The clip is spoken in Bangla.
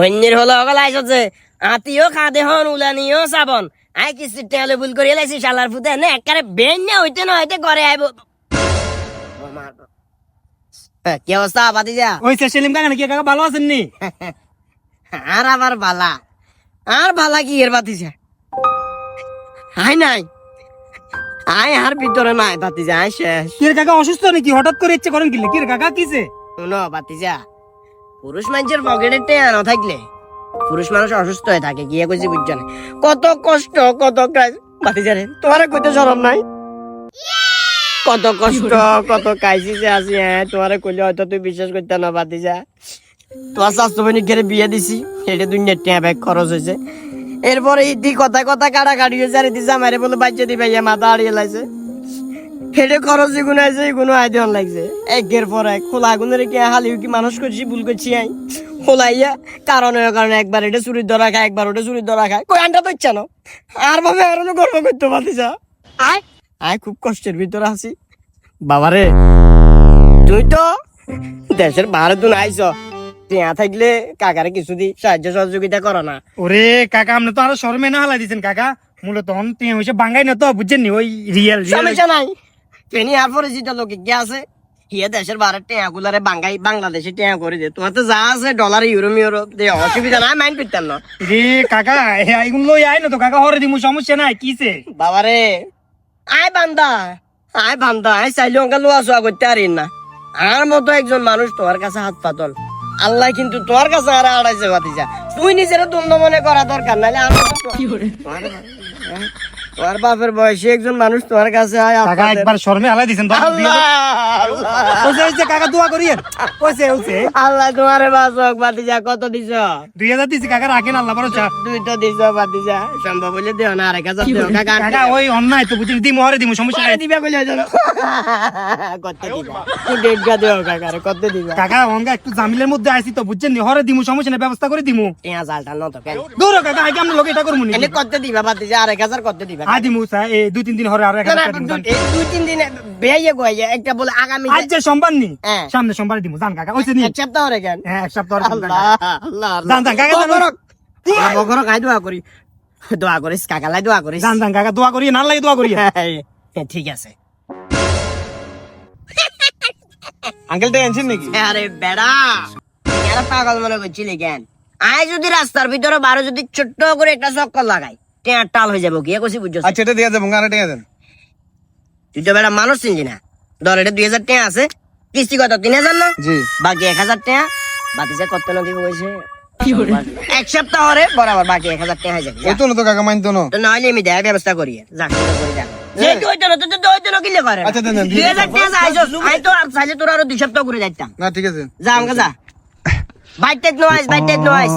অন্যের হলো অগল আইসছে আতিও খাদে হন উলানিও সাবন আই কিস্তি টেলে ভুল করিয়ে লাইছি শালার ফুতে। নে একবারে বেন না হইতে না হইতে করে আইব। কি অবস্থা যা ওই সেলিম কাকা নাকি? কাকা ভালো আছেন নি? আর আবার বালা। আর বালা কি এর বাতি যা আই নাই। আই আর ভিতরে নাই বাতি যা আই শেষ। কি কাকা অসুস্থ নাকি? হঠাৎ করে ইচ্ছে করেন কি রে কাকা কিছে? শুনো বাতিজা পুরুষ মানুষের পকেটে টেয়া না থাকলে পুরুষ মানুষ অসুস্থ হয়ে থাকে গিয়ে কইছি বুঝছ না? কত কষ্ট, কত বাতিজা রে তোমার কইতে সরম নাই? কত কষ্ট, কত কাইসিসে আছি হ্যাঁ তোমার কইলে হয়তো তুই বিশ্বাস করতে না বাতিজা তোমার স্বাস্থ্য বণিকের বিয়ে দিছি, এটা দুনিয়ার টিয়া ব্যাগ খরচ হয়েছে। এরপরে ইতি কথা কথা কাটি হয়েছে আর ইতি জামাইরে বলে বাচ্চা দিবে মাথা হারিয়ে লাইছে। হেডে খরচ গুণ আছে কোনো আইডিয়া লাগছে। একের পর এক খোলা আগুনের কি হালি কি মানুষ করছি ভুল করছি আই? খোলাইয়া কারণে কারণে একবার এটা চুরির ধরা খায় একবার ওটা চুরির ধরা খায়। কই আনটা তো ইচ্ছা না? আর ভাবে আর গর্ব করতে পারছি যা আয়। আয় খুব কষ্টের ভিতরে আছি। বাবারে তুই তো দেশের বাইরে তুই আইছ। টিয়া থাকলে কাকারে কিছু দি সাহায্য সহযোগিতা করো না। ওরে কাকা আপনি তো আরও শর্মে না হালাই দিছেন কাকা। মূলত তখন তুই হইছে বাঙ্গাই না তো বুঝছেন নি? ওই রিয়েল রিয়েল সমস্যা নাই। ফেনি আর পরিচিত লোক কি আছে? হিয়ে দেশের বাইরে টেয়া গুলারে বাঙ্গাই বাংলাদেশে টেয়া করে দে। তোমার তো যা আছে ডলার ইউরো মিউরো দে অসুবিধা নাই মাইন্ড করতাম না। রে কাকা এইগুলো লই আই না তো কাকা হরে দিমু সমস্যা নাই কিছে বাবারে আয় বান্দা আয় বান্দা আয় চাইলে ওকে লোয়া সোয়া করতে পারি না। আর মতো একজন মানুষ তোমার কাছে হাত পাতল। আল্লাহ কিন্তু তোমার কাছে আর আড়াইছে বাতিজা তুই নিজের তুল্য মনে করা দরকার নাহলে আমি হ্যাঁ? বাপের বয়সী একজন মানুষ তোমার কাছে আয় কাকা। একবার শর্মে হালাই দিছেন কাকা দোয়া করিয়েন। আল্লাহ তোমারে বাসক বাতিজা কত দিছ? দুই হাজার দিছি কাকা রাখেন আল্লাহ ভরসা। দুইটা দিছ বাতিজা সম্ভব হইলে দেও না আরেক হাজার দেও। কাকা কাকা ওই অন্যায় তো দিমু হরে দিমু সমস্যা নাই। দিবা কইলে কত দিবা? তুই দেও কাকা রে কত দিবা? কাকা অঙ্গা একটু জামিলের মধ্যে আইছি তো বুঝছেন নি? হরে দিমু সমস্যা নাই ব্যবস্থা করে দিমু। টিয়া জালটা নত কেন দূর কাকা আগে আমরা লোক এটা করব নি। কত দিবা বাতিজা আরেক হাজার কত দিবা? আজ দিমু এই দুই তিন দিন হরে আর এক না, না, হাজার টাকা দিমু, দু- যান। এই দুই তিন দিনে বেয়ে গোয়া একটা বলে আগামী আজ যে সোমবার নি? হ্যাঁ। সামনে সোমবার দিমু জান কাকা ওইছে নি? এক সপ্তাহ হরে কেন? হ্যাঁ এক সপ্তাহ হরে আল্লাহ আল্লাহ যান, যান, কাকা, যান। বকরক বকরক দোয়া করি। দোয়া করিস কাকালাই দোয়া করিস। জান জান কাকা দোয়া করিয়ে না লাগে দোয়া করিয়ে। হ্যাঁ, ঠিক আছে। আঙ্কেল টেনশন নাকি? আরে বেড়া। পাগল মনে করছিলি কেন? আয় যদি রাস্তার ভিতরে বারো যদি ছোট্ট করে একটা চক্কর লাগাই। টেয়ার টাল হয়ে যাব গিয়ে কষি বুঝছ আচ্ছা এটা দিয়ে দেবো গানে টেকে দেন। তুই তো বেড়া মানুষ চিনছি না। ধর এটা দুই হাজার টাকা আছে। কিস্তি কত তিন হাজার না? জি। বাকি এক হাজার টাকা বাকি যে কত নদী বসে এক সপ্তাহ হরে বরাবর বাকি এক হাজার টাকা হয়ে যাবে। ওই তো না তো কাকা মানতো না। তো নাহলে আমি দেয় ব্যবস্থা করি। যাক সেটা করে যাক না তো তো না আচ্ছা, তো আর যাইতাম। না ঠিক আছে। যা আমাকে যা। Bite no ice bite no ice.